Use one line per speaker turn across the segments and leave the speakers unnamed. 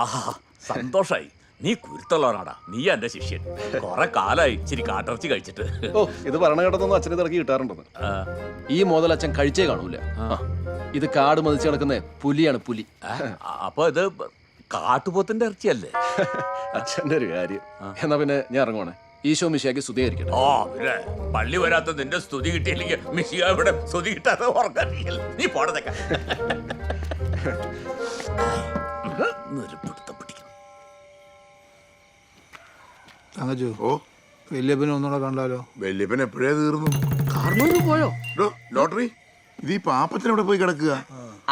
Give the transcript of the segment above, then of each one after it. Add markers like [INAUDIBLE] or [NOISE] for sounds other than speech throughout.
ആഹാ സന്തോഷായി. നീ കുരുത്തുള്ളവനാടാ. നീ എന്റെ ശിഷ്യൻ. കൊറേ കാലായി ഇച്ചിരി കാട്ടിറച്ചി കഴിച്ചിട്ട്.
ഓ ഇത് ഭരണഘടനൊന്നും അച്ഛനെ തിറക്കി കിട്ടാറുണ്ടെന്ന്. ഈ മോതൽ അച്ഛൻ കഴിച്ചേ കാണൂല. ഇത് കാട് മതിച്ച് കിടക്കുന്ന പുലിയാണ് പുലി.
അപ്പൊ ഇത് കാട്ടുപോത്തിന്റെ ഇറച്ചിയല്ലേ? [LAUGHS]
അച്ഛന്റെ ഒരു കാര്യം. എന്നാ പിന്നെ ഞാൻ ഇറങ്ങുവാണ്. ഈശോ മിശിയാക്കി സ്തുതിയായിരിക്കട്ടെ
ഓ പിന്നെ പള്ളി വരാത്ത നിന്റെ സ്തുതി കിട്ടിയില്ലെങ്കിൽ മിശിയ ഇവിടെ സ്തുതി കിട്ടാതെ ഉറങ്ങില്ല നീ പോടതൊക്കെ [LAUGHS] ഒരു പിടുത്തം പിടിക്കണം
തങ്കച്ചു
ഓ.
വല്യപ്പനെ ഒന്നുകൂടെ കണ്ടാലോ?
വല്യപ്പൻ എപ്പോഴേ തീർന്നു?
കാർന്നൂര് പോയോ?
ഡോ, ലോട്ടറി? ഇത് ഈ പാപ്പത്തിന് ഇവിടെ പോയി കിടക്കുക?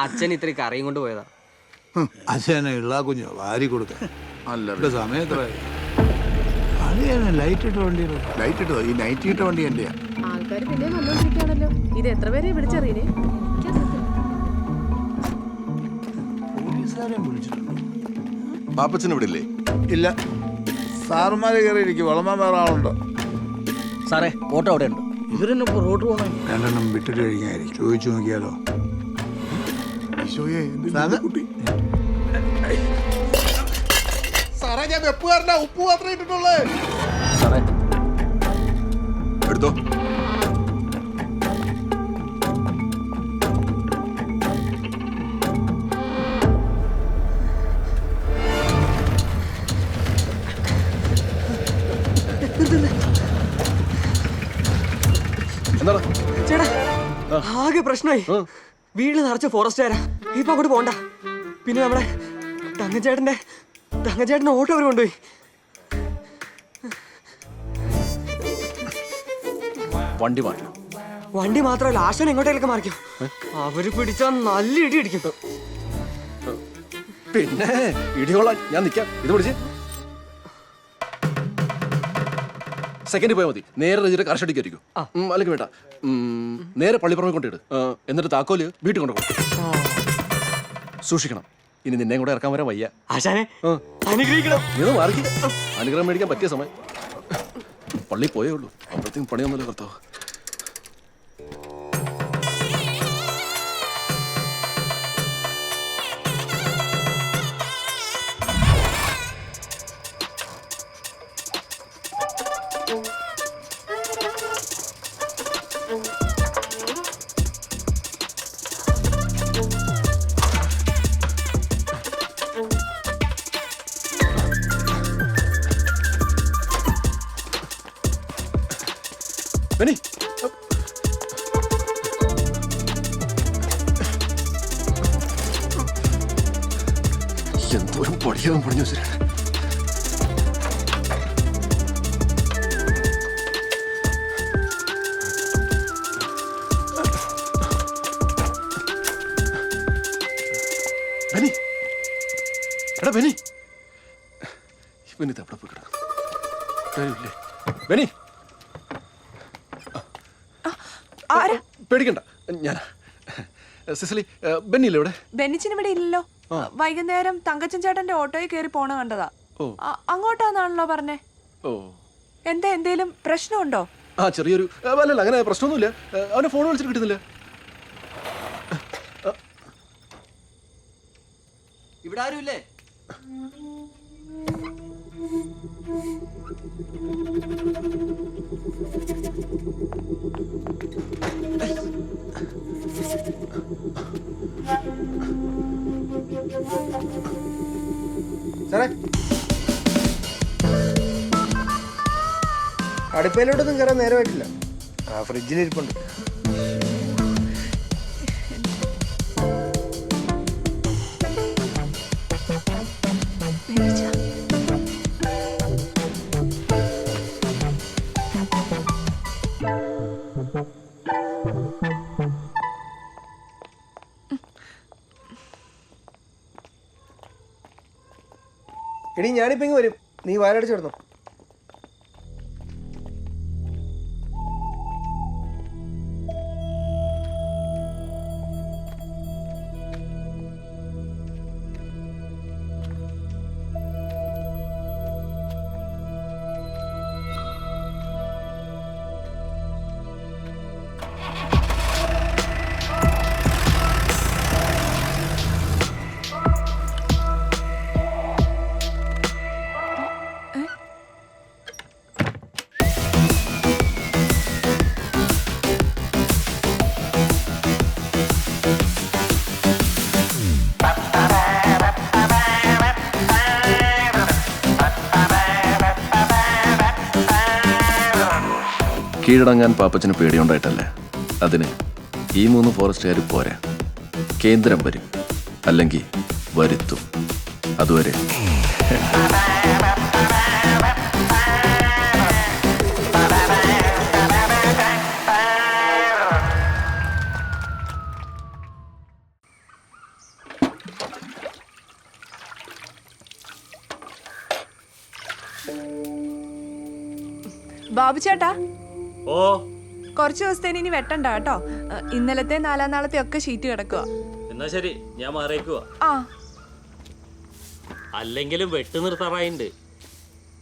അച്ഛൻ ഇത്ര കറിയും കൊണ്ട് പോയതാ.
അച്ഛനെ ഇള്ള കുഞ്ഞു വാരി കൊടുക്കാൻ.
അല്ല
ഇവിടെ സമയത്ര ലൈറ്റ് ഇട്ട
ലൈറ്റ് ഇട്ടതോ? ഈ നൈറ്റ് ഇട്ട വണ്ടി എന്റെയാ?
ആൾക്കാർ പിന്നെ വന്നോണ്ടിരിക്കുകയാണല്ലോ. ഇത് എത്ര പേരെ വിളിച്ചറിയണേ?
പോലീസുകാരെ വിളിച്ചിട്ടുണ്ടോ.
പാപ്പച്ചൻ ഇവിടെ ഇല്ലേ?
ഇല്ല. സാറുമാര് കയറിയിരിക്കും വളമാൻ വേറെ ആളുണ്ടോ?
സാറേ ഓട്ടോ അവിടെ ഉണ്ട് ഇവരെന്നെ ഇപ്പോൾ റോഡ് പോകണേ
രണ്ടെണ്ണം വിട്ടിട്ട് കഴിഞ്ഞായിരിക്കും ചോദിച്ചു നോക്കിയാലോ?
സാറേ? ഞാൻ വെപ്പുകാരനാ ഉപ്പ് മാത്രമേ ഇട്ടിട്ടുള്ളേ.
സാറേ.
എടുത്തോ?
ആകെ പ്രശ്നമായി. വീട്ടിൽ നിറച്ച ഫോറസ്റ്റുകാരാ ഇപ്പൊ അങ്ങോട്ട് പോണ്ട. പിന്നെ നമ്മുടെ തങ്കച്ചേട്ടന്റെ തങ്കച്ചേട്ടന്റെ ഓട്ടോ അവർ കൊണ്ടുപോയി.
വണ്ടി മാറ്റി
വണ്ടി മാത്രമല്ല ആശാൻ എങ്ങോട്ടേലൊക്കെ മാറിക്കും. അവർ പിടിച്ചാൽ നല്ല ഇടി ഇടിക്കും
പിന്നെ ഇടിയോളാൻ ഞാൻ നിക്കാം. ഇത് പിടിച്ച്. സെക്കൻഡ് പോയാൽ മതി. നേരെ രജിയുടെ കർഷടിക്കായിരിക്കും അല്ലെങ്കിൽ വേണ്ട. ഉം, നേരെ പള്ളിപ്പുറമെ കൊണ്ടിട് ആ, എന്നിട്ട് താക്കോൽ വീട്ടിൽ കൊണ്ടു സൂക്ഷിക്കണം. ഇനി നിന്നെ കൂടെ ഇറക്കാൻ വരാൻ വയ്യ.
ആശാനെ
ആ.
അനുഗ്രഹിക്കണം.
ഇത് മാറി അനുഗ്രഹം മേടിക്കാൻ പറ്റിയ സമയം. പള്ളി പോയേ ഉള്ളൂ. അപ്പോഴത്തേക്കും പണിയൊന്നുമില്ല കർത്താവ്. ബെനി എന്തോരം പടിയാകും പണിഞ്ഞു വെച്ചിട്ട് ബെനി എടാ ബെനി ഇവന് ഇത് എവിടെ പോയി കിടക്കും കാര്യമില്ലേ? പേടിക്കണ്ട. ഞാൻ സിസിലി ബെന്നിയില്ലേ ഇവിടെ?
ബെന്നിച്ചിന് ഇവിടെ ഇല്ലല്ലോ. വൈകുന്നേരം തങ്കച്ചൻ ചേട്ടന്റെ ഓട്ടോയിൽ കയറി പോണ കണ്ടതാ. അങ്ങോട്ടാന്നാണല്ലോ പറഞ്ഞേ.
ഓ.
എന്താ എന്തേലും പ്രശ്നമുണ്ടോ?
ആ ചെറിയൊരു അല്ലല്ല അങ്ങനെ പ്രശ്നമൊന്നുമില്ല. അവന് ഫോൺ വിളിച്ചിട്ട് കിട്ടുന്നില്ല.
ഇവിടെ ആരുമില്ലേ?
സാറേ അടുപ്പയിലോട്ടൊന്നും കയറാൻ നേരമായിട്ടില്ല. ആ ഫ്രിഡ്ജിൽ ഫ്രിഡ്ജിലിരിപ്പുണ്ട് എടി ഞാനിപ്പോ ഇങ്ങ് വരും. നീ വാലടിച്ചു
കീഴടങ്ങാൻ പാപ്പച്ചന് പേടിയുണ്ടായിട്ടല്ലേ? അതിന് ഈ മൂന്ന് ഫോറസ്റ്റുകാർ പോരാ. കേന്ദ്രം വരും. അല്ലെങ്കിൽ വരുത്തും. അതുവരെ.
ബാബു ചേട്ടാ
ഓ.
കുറച്ച് ദിവസത്തേന് ഇനി വെട്ടണ്ട കേട്ടോ. ഇന്നലത്തെ നാലാം നാളത്തെ ഒക്കെ ഷീറ്റ് കിടക്കുക
എന്നാ ശരി ഞാൻ മാറിയേക്കുവാ.
ആ.
അല്ലെങ്കിലും വെട്ടു നിർത്താറായിണ്ട്.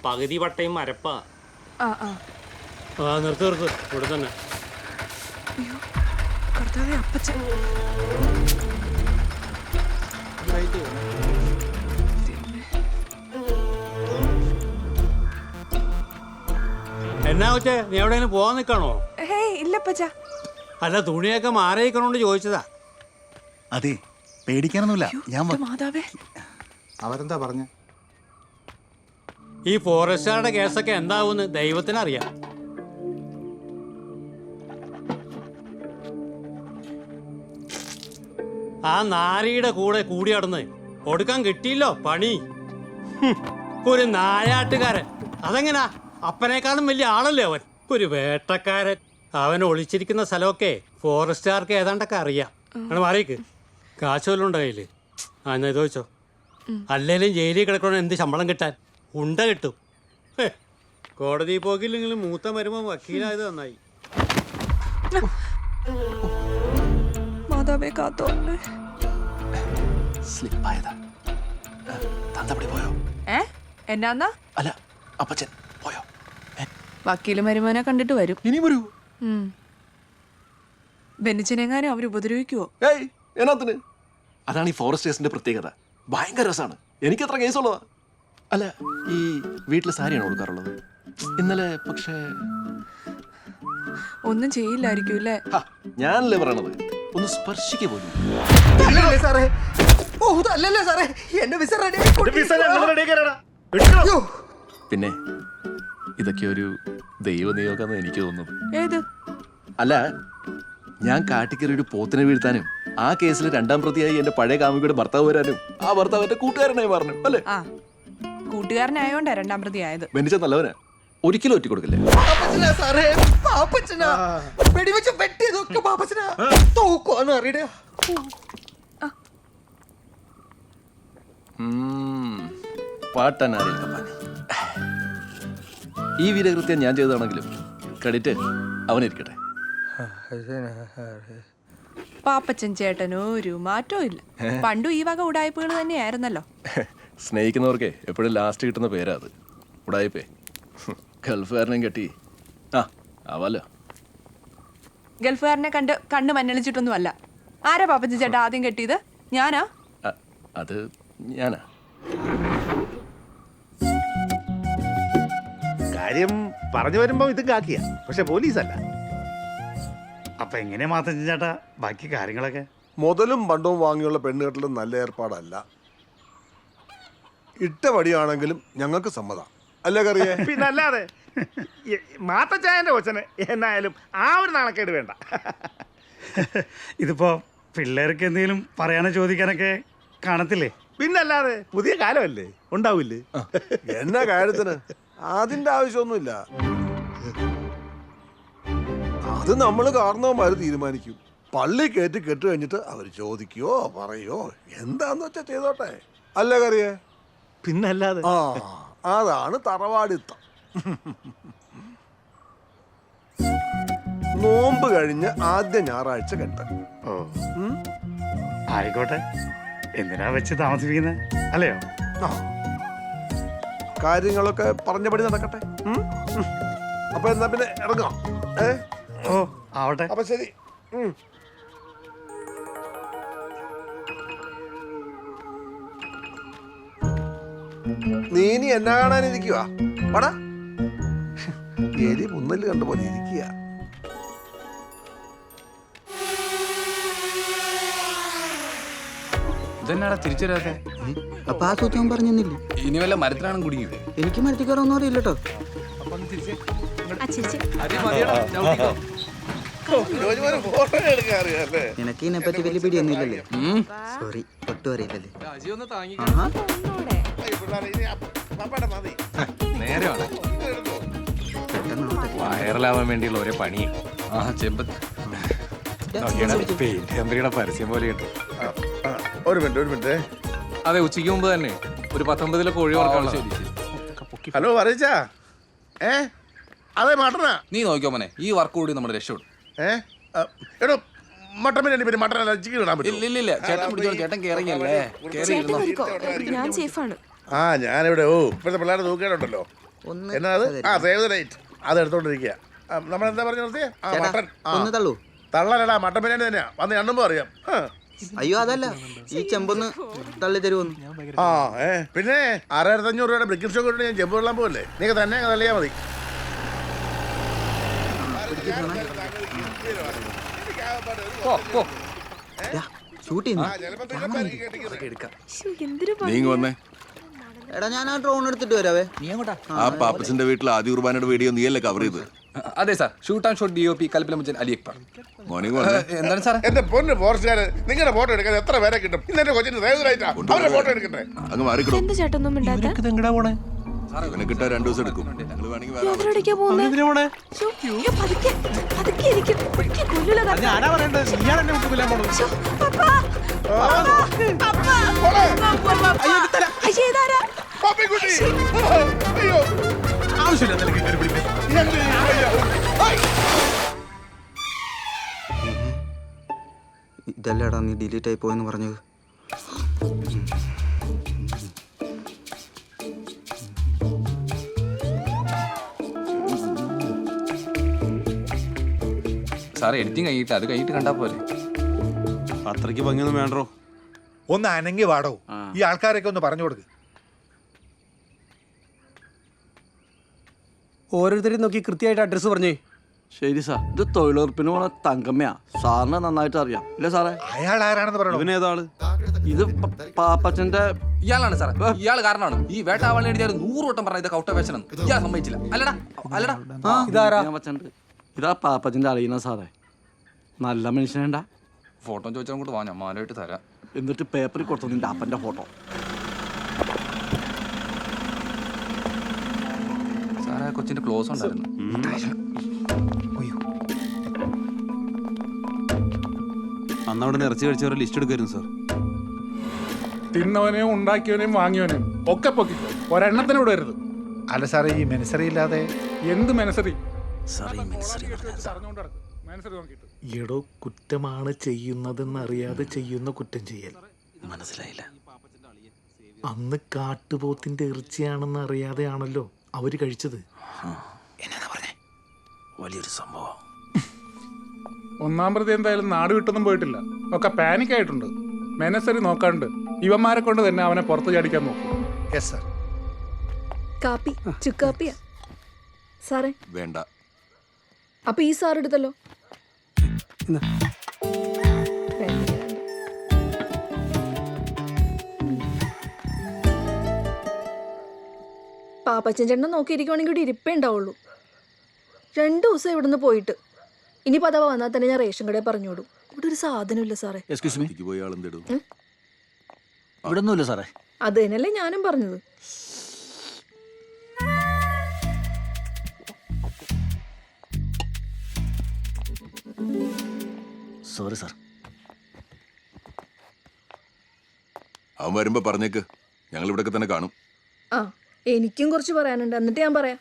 പകുതി പട്ടയും മരപ്പാ
ആ ആ.
ആ നിർത്ത് നിർത്ത്. ഇവിടെ തന്നെ.
കർത്താവേ അപ്പച്ചൻ.
എന്നാ നീ എവിടെയെങ്കിലും പോവാൻ നിൽക്കണോ?
ഹേയ് ഇല്ല അപ്പച്ച
അല്ല തുണിയൊക്കെ മാറിയിക്കണോണ്ട് ചോദിച്ചതാ.
അതെ പേടിക്കാനൊന്നുമില്ല. ഞാൻ വ-
മാതാവേ.
അവരെന്താ പറഞ്ഞ?
ഈ ഫോറസ്റ്റുകാരുടെ കേസൊക്കെ എന്താവുമെന്ന് ദൈവത്തിനറിയാം. ആ നാരിയുടെ കൂടെ കൂടി നടന്ന് കൊടുക്കാൻ കിട്ടിയില്ലോ പണി. ഹും, ഒരു നായാട്ടുകാരൻ. അതെങ്ങനാ? അപ്പനേക്കാളും വലിയ ആളല്ലേ അവൻ? ഒരു വേട്ടക്കാരൻ. അവൻ ഒളിച്ചിരിക്കുന്ന സ്ഥലമൊക്കെ ഫോറസ്റ്റുകാർക്ക് ഏതാണ്ടൊക്കെ അറിയാം. അങ്ങനെ മാറിയേക്ക്. ഉണ്ടോ കയ്യിൽ? ആ എന്നാ ഇത് വെച്ചോ അല്ലേലും ജയിലിൽ കിടക്കണം എന്ത് ശമ്പളം കിട്ടാൻ? ഉണ്ട കിട്ടും. കോടതി പോക്കില്ലെങ്കിലും മൂത്ത മരുമ വക്കീലായത് നന്നായി.
മാതാവേ കാത്തോ
സ്ലിപ്പായതാ പോയോ?
ഏ? എന്നാന്നാ?
അല്ല അപ്പച്ചൻ. പോയോ?
വക്കീൽ മരുമോനെ കണ്ടിട്ട് വരും.
ഇനി വരൂ.
ബെന്നിച്ചനെങ്ങാനും അവർ ഉപദ്രവിക്കുവോ?
ഏയ് എന്നാത്തിന്? അതാണ് ഈ ഫോറസ്റ്റേഴ്സിന്റെ പ്രത്യേകത. ഭയങ്കര രസമാണ്. എനിക്ക് അത്ര കേസുള്ളതാ അല്ല ഈ വീട്ടിലെ സാരിയാണ് കൊടുക്കാറുള്ളത്? ഇന്നലെ പക്ഷേ
ഒന്നും ചെയ്യില്ലായിരിക്കും അല്ലേ
ഹ, ഞാനല്ലേ പറയണത്? ഒന്ന് സ്പർശിക്ക പോലും.
അല്ലല്ലേ സാറേ? ഓ സാറേ? എന്റെ വിസ റെഡി
പിന്നെ? ഇതൊക്കെ ഒരു ദൈവനിയോഗം എനിക്ക് തോന്നുന്നത്
ഏത്?
അല്ല ഞാൻ കാട്ടിക്കറി ഒരു പോത്തിനെ വീഴ്ത്താനും ആ കേസിൽ രണ്ടാം പ്രതിയായി എന്റെ പഴയ കാമുകിയുടെ ഭർത്താവ് വരാനും ആ ഭർത്താവ് എന്റെ കൂട്ടുകാരനായി മാറണം അല്ലേ?
ആ കൂട്ടുകാരനായോണ്ടാ രണ്ടാം പ്രതി ആയത്.
ബെന്നിച്ച നല്ലവനാ. ഒരിക്കലും ഒറ്റ കൊടുക്കില്ലേ?
പാപ്പച്ചനാ സാറേ പാപ്പച്ചനാ. വെടിവെച്ച് വെട്ടിയതൊക്കെ പാപ്പച്ചനാ. തോക്കുവാന്ന് അറിയട.
ഈ വീരകൃത്യം ഞാൻ ചെയ്തതാണെങ്കിലും ക്രെഡിറ്റ് അവനിരിക്കട്ടെ.
പാപ്പച്ചൻ ചേട്ടനോ ഒരു മാറ്റവും ഇല്ല. പണ്ടും ഈ വക ഉടായ്പകൾ തന്നെയായിരുന്നല്ലോ. [LAUGHS]
സ്നേഹിക്കുന്നവർക്ക് എപ്പോഴും ലാസ്റ്റ് കിട്ടുന്ന പേരാ അത്. ഉടായ്പേ. [LAUGHS] ഗൾഫുകാരനെയും കെട്ടി. ആ ആവാലോ.
ഗൾഫുകാരനെ കണ്ട് കണ്ണ് മഞ്ഞളിച്ചിട്ടൊന്നും അല്ല ആരാ പാപ്പച്ചൻ ചേട്ടാ ആദ്യം കെട്ടിയത്? ഞാനാ?
അത് ഞാനാ.
കാര്യം പറഞ്ഞു വരുമ്പോൾ ഇത് കാക്കിയ. പക്ഷെ പോലീസല്ല. അപ്പൊ എങ്ങനെ മാത്രം ചേട്ടാ? ബാക്കി കാര്യങ്ങളൊക്കെ?
മുതലും പണ്ടവും വാങ്ങിയുള്ള പെണ്ണുകെട്ടലും നല്ല ഏർപ്പാടല്ല. ഇട്ട വടിയാണെങ്കിലും ഞങ്ങൾക്ക് സമ്മതം. അല്ലേ കറിയേ? [LAUGHS]
പിന്നെ അല്ലാതെ മാത്തച്ചായന്റെ കൊച്ചന് എന്നായാലും ആ ഒരു നാണക്കേട് വേണ്ട. [LAUGHS] ഇതിപ്പോ പിള്ളേർക്ക് എന്തെങ്കിലും പറയാനോ ചോദിക്കാനൊക്കെ കാണത്തില്ലേ? പിന്നല്ലാതെ പുതിയ കാലമല്ലേ? ഉണ്ടാവില്ലേ?
എന്നാ കാര്യത്തിന്? [LAUGHS] അതിന്റെ ആവശ്യമൊന്നുമില്ല. അത് നമ്മൾ കാരണവന്മാര് തീരുമാനിക്കും. പള്ളി കയറ്റി കെട്ട് കഴിഞ്ഞിട്ട് അവർ ചോദിക്കുകയോ പറയോ എന്താന്ന് വെച്ചാ ചെയ്തോട്ടെ. അല്ല കറിയേ?
പിന്നല്ലാതെ.
ആ അതാണ് തറവാടിത്തം. നോമ്പ് കഴിഞ്ഞ് ആദ്യ ഞായറാഴ്ച കെട്ട്.
ഓ. ആയിക്കോട്ടെ. എന്തിനാ വെച്ച് താമസിപ്പിക്കുന്നത് അല്ലയോ?
ആ. കാര്യങ്ങളൊക്കെ പറഞ്ഞപടി നടക്കട്ടെ. ഉം? ഉം. അപ്പൊ എന്നാ പിന്നെ ഇറങ്ങാം. ഏ?
ഓ ആവട്ടെ.
അപ്പൊ ശരി. ഉം. നീ ഇനി എന്നാ കാണാനിരിക്കുക പടാ എലി മുന്നൽ കണ്ട പോലെ ഇരിക്കുക
ഇതെന്നാടാ തിരിച്ചു വരാത്തെ
അപ്പൊ ആ സൂത്രം പറഞ്ഞില്ലേ
ഇനി വല്ല മരത്തിലാണ് കുടുങ്ങിയത്
എനിക്ക് മരത്തിക്കാരൊന്നും അറിയില്ല? കേട്ടോ നിനക്ക് ഇതിനെ പറ്റി വലിയ പിടിയൊന്നും ഇല്ലല്ലേ സോറി ഒട്ടും അറിയില്ലല്ലേ?
വൈറലാവാൻ വേണ്ടിയുള്ള ഒരേ പണി. ആ ചെമ്പത്ത് പരസ്യം പോലെയുണ്ട്
ഒരു മിനിറ്റ് ഒരു മിനിറ്റ്.
അതെ ഉച്ചയ്ക്ക് മുമ്പ് തന്നെ. ഒരു പത്തൊമ്പതിലെ കോഴി വർക്കാണ്
ഹലോ പറയിച്ചാ ഏ? അതെ മട്ടനാ.
നീ നോക്കിയോ മോനെ ഈ വർക്ക് കൂടി നമ്മുടെ രക്ഷപ്പെടും.
ഏ? എടോ മട്ടൻ ബിരിയാണി പിന്നെ മട്ടൻ അല്ല ചിക്കൻ ഇടാൻ പറ്റുമോ?
ഇല്ല ഇല്ല ചേട്ടൻ പിടിച്ചോ ചേട്ടൻ കേറിയല്ലേ? കേറി ഇരുന്നോ.
ഞാൻ സേഫാണ്
ആ ഞാനിവിടെ ഓ ഇപ്പോഴത്തെ പിള്ളേരെ
ഒന്ന്
എന്നാ അത്? ആ സേവ് ദ ഡേറ്റ് അത് എടുത്തോണ്ടിരിക്കുക നമ്മൾ എന്താ പറഞ്ഞു നിർത്തിയേ? ആ മട്ടൻ.
ഒന്ന് തള്ളൂ.
തള്ളലടാ മട്ടൻ ബിരിയാണി തന്നെയാ. വന്ന് എണ്ണുമ്പോ അറിയാം.
അയ്യോ അതല്ല. ഈ ചെമ്പൊന്ന് തള്ളി തരുമോന്ന്
ആ ഏ പിന്നെ ആറായിരത്തി അഞ്ഞൂറ് രൂപയുടെ ബ്രിക്കിംഗ് ഷോ കൊണ്ട് ഞാൻ ചെമ്പ് കൊള്ളാൻ പോകല്ലേ നിങ്ങൾ തന്നെ അങ്ങ് തള്ളിയാ മതി.
ഷൂട്ട് ചെയ്യുന്നു.
നീങ്ങ വന്നേ.
എടാ ഞാൻ ആ ഡ്രോൺ എടുത്തിട്ട് വരാവേ.
നീ അങ്ങോട്ടാ.
ആ പാപ്പച്ചന്റെ വീട്ടിൽ ആദ്യ കുർബാനയുടെ വീഡിയോ നീയല്ലേ കവർ ചെയ്ത്
അതെ sir. Shoot and shot D O P കൽപ്പിലമുച്ചൻ Ali Akbar.
Morning വന്നേ
എന്താണ് സാർ
എന്റെ പൊന്ന് ഫോറസ്റ്റുകാര് നിങ്ങളുടെ ഫോട്ടോ എടുക്കാൻ എത്ര പേരെ കിട്ടും? ഇന്നെ കൊച്ചിന് അവരുടെ ഫോട്ടോ എടുക്കട്ടെ?
അങ്ങ് മാറിക്കിടും.
എന്താ ചേട്ടൊന്നും മിണ്ടാത്ത?
എങ്ങടാ പോണേ?
ഇവനെ കിട്ടാൻ രണ്ടു ദിവസം എടുക്കും. ഞങ്ങൾ വേണമെങ്കിൽ വേറെ ആളെ
എവിടേക്കാ പോകുന്നത് പതുക്കെ പതുക്കെ ഇരിക്കും. എനിക്ക് കൊല്ലൂല താത്ത. ശ്ശോ, പപ്പാ. പപ്പാ. അയ്യോ, ഇതാരാ?
പാപ്പിക്കുട്ടി. അയ്യോ?
ഇതല്ലേടാ നീ ഡിലീറ്റ് ആയി പോയെന്ന് പറഞ്ഞത്.
സാർ എഡിറ്റിംഗ് കഴിഞ്ഞിട്ട് അത് കഴിഞ്ഞിട്ട് കണ്ടാ പോലെ
അത്രയ്ക്ക് ഭംഗിയൊന്നും വേണ്ടോ ഒന്ന് അനങ്ങി വാടോ. ഈ ആൾക്കാരൊക്കെ ഒന്ന് പറഞ്ഞു കൊടുക്ക്.
ഓരോരുത്തരെയും നോക്കി കൃത്യമായിട്ട് അഡ്രസ്സ് പറഞ്ഞേ.
ശരി സാർ. ഇത് തൊഴിലുറപ്പിന് പോണ തങ്കമ്മയാ. സാറിന് നന്നായിട്ട് അറിയാം. ഇല്ല സാറേ?
അയാൾ ആരാണെന്ന് പറയണോ?
ഏതാൾ? ഇത് പ- പാപ്പച്ചന്റെ
ഇയാളാണ് സാറേ. ഇയാൾ കാരണമാണ്. ഈ വേട്ടാവാളി എഴുതിയാൽ നൂറ് വട്ടം പറഞ്ഞ ഇത് കൗട്ട വേഷനം ഇയാൾ സമ്മതിച്ചില്ല. അല്ലടാ അല്ലടാ.
ഇതാരാ?
ഞാൻ വച്ചിട്ടുണ്ട് ഇതാ പാപ്പച്ചന്റെ അറിയുന്ന സാറേ. നല്ല മനുഷ്യനേണ്ട
ഫോട്ടോ ചോദിച്ചാൽ അങ്ങോട്ട് വാ ഞാൻ മാലയിട്ട് തരാം.
എന്നിട്ട് പേപ്പറിൽ കൊടുത്തു നിന്റെ അപ്പന്റെ ഫോട്ടോ
സാറേ ആ കൊച്ചിന്റെ ക്ലോസ് ഉണ്ടായിരുന്നു.
അന്ന് അവിടെ ഇറച്ചി കഴിച്ചവരെ ലിസ്റ്റ് എടുക്കായിരുന്നു സാർ
തിന്നവനെയും ഉണ്ടാക്കിയവനെയും വാങ്ങിയവനെയും ഒക്കെ പൊക്കി ഒരെണ്ണത്തിന് വിടരുത്.
അല്ല സാറേ ഈ മെനസറി ഇല്ലാതെ
എന്ത് മെനസറി
എടോ കുറ്റമാണ് ചെയ്യുന്നതെന്നറിയാതെ ചെയ്യുന്ന കുറ്റം ചെയ്യൽ.
മനസ്സിലായില്ല.
അന്ന് കാട്ടുപോത്തിന്റെ ഇറച്ചിയാണെന്ന് അറിയാതെയാണല്ലോ. അവർ കഴിച്ചത്.
വലിയൊരു സംഭവം.
ഒന്നാം പ്രതി എന്തായാലും നാട് വിട്ടൊന്നും പോയിട്ടില്ല. ഒക്കെ പാനിക് ആയിട്ടുണ്ട്. മെനസറി നോക്കാണ്ട്. ഇവന്മാരെ കൊണ്ട് തന്നെ അവനെ പുറത്ത് ചാടിക്കാൻ നോക്കും.
യെസ് സാർ
കാപ്പി ചുക്കാപ്പിയാ? സാറേ.
വേണ്ട.
അപ്പൊ ഈ സാർ എടുത്തല്ലോ. പാപ്പച്ചൻ ചേട്ടനെ നോക്കിയിരിക്കുവാണെങ്കിൽ ഇവിടെ ഇരിപ്പേ ഉണ്ടാവുള്ളൂ. രണ്ട് ദിവസം ഇവിടുന്ന് പോയിട്ട്. ഇനി പദവ വന്നാൽ തന്നെ ഞാൻ റേഷൻ കടയിൽ പറഞ്ഞോടും ഇവിടെ ഒരു സാധനമില്ല സാറേ.
എക്സ്ക്യൂസ് മീ
എനിക്ക് പോയി ആളെന്തിടും?
ഇവിടെ ഒന്നുമില്ല സാറേ.
അത് തന്നെയല്ലേ ഞാനും പറഞ്ഞത്.
സോറി സാർ
അവൻ വരുമ്പോ പറഞ്ഞേക്ക്. ഞങ്ങൾ ഇവിടൊക്കെ തന്നെ കാണും.
ആ. എനിക്കും കുറച്ച് പറയാനുണ്ട്. എന്നിട്ട് ഞാൻ പറയാം.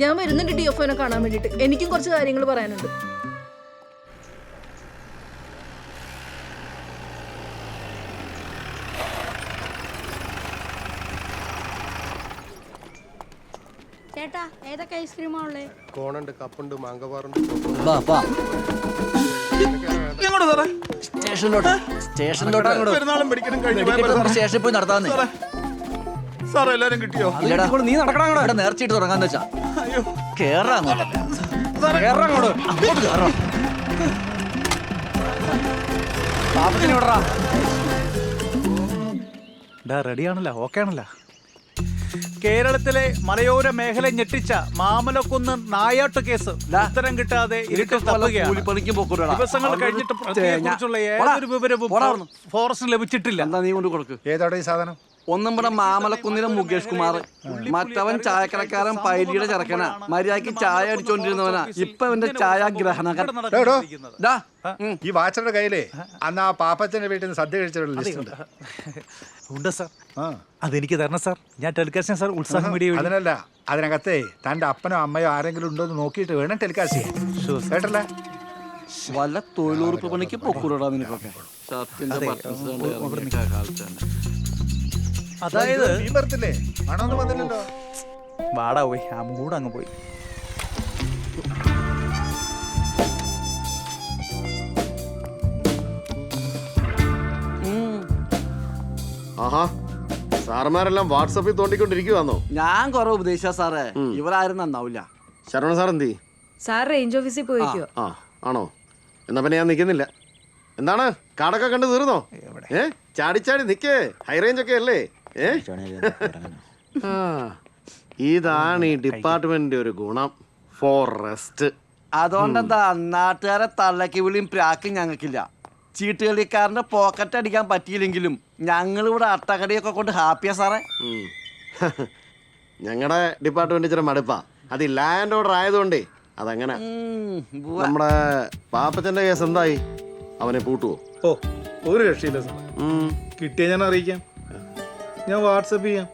ഞാൻ വരുന്നുണ്ട് ഡി എഫ് ഒനെ കാണാൻ വേണ്ടിയിട്ട്. എനിക്കും കുറച്ച് കാര്യങ്ങൾ പറയാനുണ്ട്.
ചേട്ടാ ഏതൊക്കെ ഐസ്ക്രീമാ ഉള്ളേ?
കോണുണ്ട് കപ്പുണ്ട് മാങ്കവാറുണ്ട് വാ വാ. സ്റ്റേഷനിലോട്ട്. സ്റ്റേഷനിലോട്ട്.
പെരുന്നാളും പിടിക്കലും കഴിഞ്ഞ്
സ്റ്റേഷനിൽ പോയി നടത്താന്ന്
സാർ എല്ലാരും കിട്ടിയോ?
ഇല്ലടാ. നീ നടക്കണം ഇവിടെ നേർച്ചയിട്ട് തുടങ്ങാന്ന് വെച്ചാ. കേറാ അങ്ങോട്ട്. കേറാ അങ്ങോട്ട്. അങ്ങോട്ട് കേറാ. പാപ്പത്തിന് വിടറാ
റെഡി ആണല്ലോ ഓക്കെ ആണല്ലോ
കേരളത്തിലെ മലയോര മേഖല ഞെട്ടിച്ച മാമലക്കുന്ന് നായാട്ട് കേസ് ഉത്തരം കിട്ടാതെ ദിവസങ്ങൾ കഴിഞ്ഞിട്ട് ഏതൊരു വിവരവും ഫോറസ്റ്റ് ലഭിച്ചിട്ടില്ല.
എന്താ നീ കൊണ്ട് കൊടുക്കും?
ഏതാണ് ഈ സാധനം?
ഒന്നും നമ്മുടെ മാമലക്കുന്നിലെ മുകേഷ് കുമാർ മറ്റവൻ ചായക്കടക്കാരൻ പൈലിയുടെ ചെറുക്കനാ. മര്യാദയ്ക്ക് ചായ അടിച്ചോണ്ടിരുന്നവനാ. ഇപ്പൊ അവന്റെ ചായ ഗ്രഹണകൻ
ഈ വാച്ചറുടെ കയ്യിലേ അന്ന് ആ പാപ്പച്ചന്റെ വീട്ടിൽ നിന്ന് സദ്യ കഴിച്ചിട്ടുള്ള ലിസ്റ്റ് ഉണ്ട്.
ഉണ്ട്. സാർ. അതെനിക്ക് തരണം സാർ. ഞാൻ ടെലികാസ്റ്റ് സാർ ഉത്സാഹം മീഡിയ
അതിനല്ല അതിനകത്തെ തന്റെ അപ്പനോ അമ്മയോ ആരെങ്കിലും ഉണ്ടോ എന്ന് നോക്കിയിട്ട് വേണം ടെലികാസ്റ്റ് ചെയ്യാൻ. കേട്ടല്ലേ?
വല്ല തൊഴിലുറപ്പ് പണിക്ക് പൊക്കൂടാ നിനക്കൊക്കെ. ഷർട്ടിന്റെ കാലത്ത് തന്നെ.
അതായത്
വന്നില്ലല്ലോ
വാടാ പോയി. ആ മൂട് അങ്ങ് പോയി.
ആഹാ. സാറന്മാരെല്ലാം വാട്സപ്പിൽ തോണ്ടിക്കൊണ്ടിരിക്കുവാന്നോ?
ഞാൻ കൊറേ ഉപദേശിച്ച സാറേ. ഇവരാരും നന്നാവില്ല
ശരവണ സാർ എന്തി
സാർ റേഞ്ച് ഓഫീസിൽ പോയിക്കോ
ആ ആണോ? എന്നാ പിന്നെ ഞാൻ നിൽക്കുന്നില്ല എന്താണ്? കാടൊക്കെ കണ്ട് തീർന്നോ? ഏ? ചാടിച്ചാടി നിക്കേ. ഹൈ റേഞ്ച് ഒക്കെ അല്ലേ? ഇതാണ് ഈ ഡിപ്പാർട്ട്മെന്റിന്റെ ഒരു ഗുണം. ഫോറസ്റ്റ്.
അതുകൊണ്ടെന്താ? നാട്ടുകാരെ തള്ളക്ക് വിളിയും പ്രാക്കും ഞങ്ങൾക്കില്ല. ചീട്ടുകളിക്കാരന്റെ പോക്കറ്റ് അടിക്കാൻ പറ്റിയില്ലെങ്കിലും ഞങ്ങൾ ഇവിടെ അട്ടകടിയൊക്കെ കൊണ്ട് ഹാപ്പിയാ സാറേ.
ഞങ്ങളുടെ ഡിപ്പാർട്ട്മെന്റ് ഇച്ചിരി മടുപ്പാ. അത് ഈ ലാൻഡ് ഓർഡർ ആയതുകൊണ്ടേ അതങ്ങനെ. നമ്മുടെ പാപ്പച്ചന്റെ കേസ് എന്തായി? അവനെ പൂട്ടുവോ?
ഓ ഒരു രക്ഷയില്ല സാർ. കിട്ടിയ ഞാൻ അറിയിക്കാം. ഞാൻ വാട്സപ്പ് ചെയ്യാം.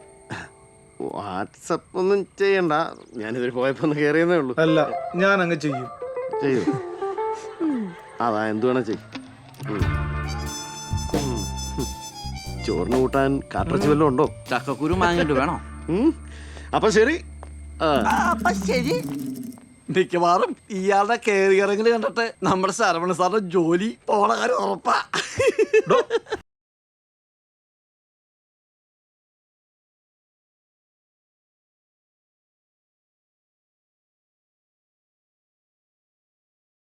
വാട്സപ്പ് ഒന്നും ചെയ്യണ്ട. ഞാനിതിൽ പോയപ്പോ ഒന്ന് കയറിയെന്നേ ഉള്ളൂ.
അല്ല ഞാൻ അങ്ങ് ചെയ്യും.
ചെയ്യൂ. അതാ എന്തു വേണം ചെയ്യും. ചോറിന് കൂട്ടാൻ കാട്ടിറച്ചി വല്ലതും ഉണ്ടോ?
ചക്കക്കുരു വാങ്ങിട്ട് വേണോ?
ഉം. അപ്പൊ ശരി. ആ.
അപ്പൊ ശരി. മിക്കവാറും ഇയാളുടെ കയറി ഇറങ്ങൽ കണ്ടിട്ട് നമ്മുടെ ശരവണ സാറിന്റെ ജോലി പോണ കാര്യം ഉറപ്പാ.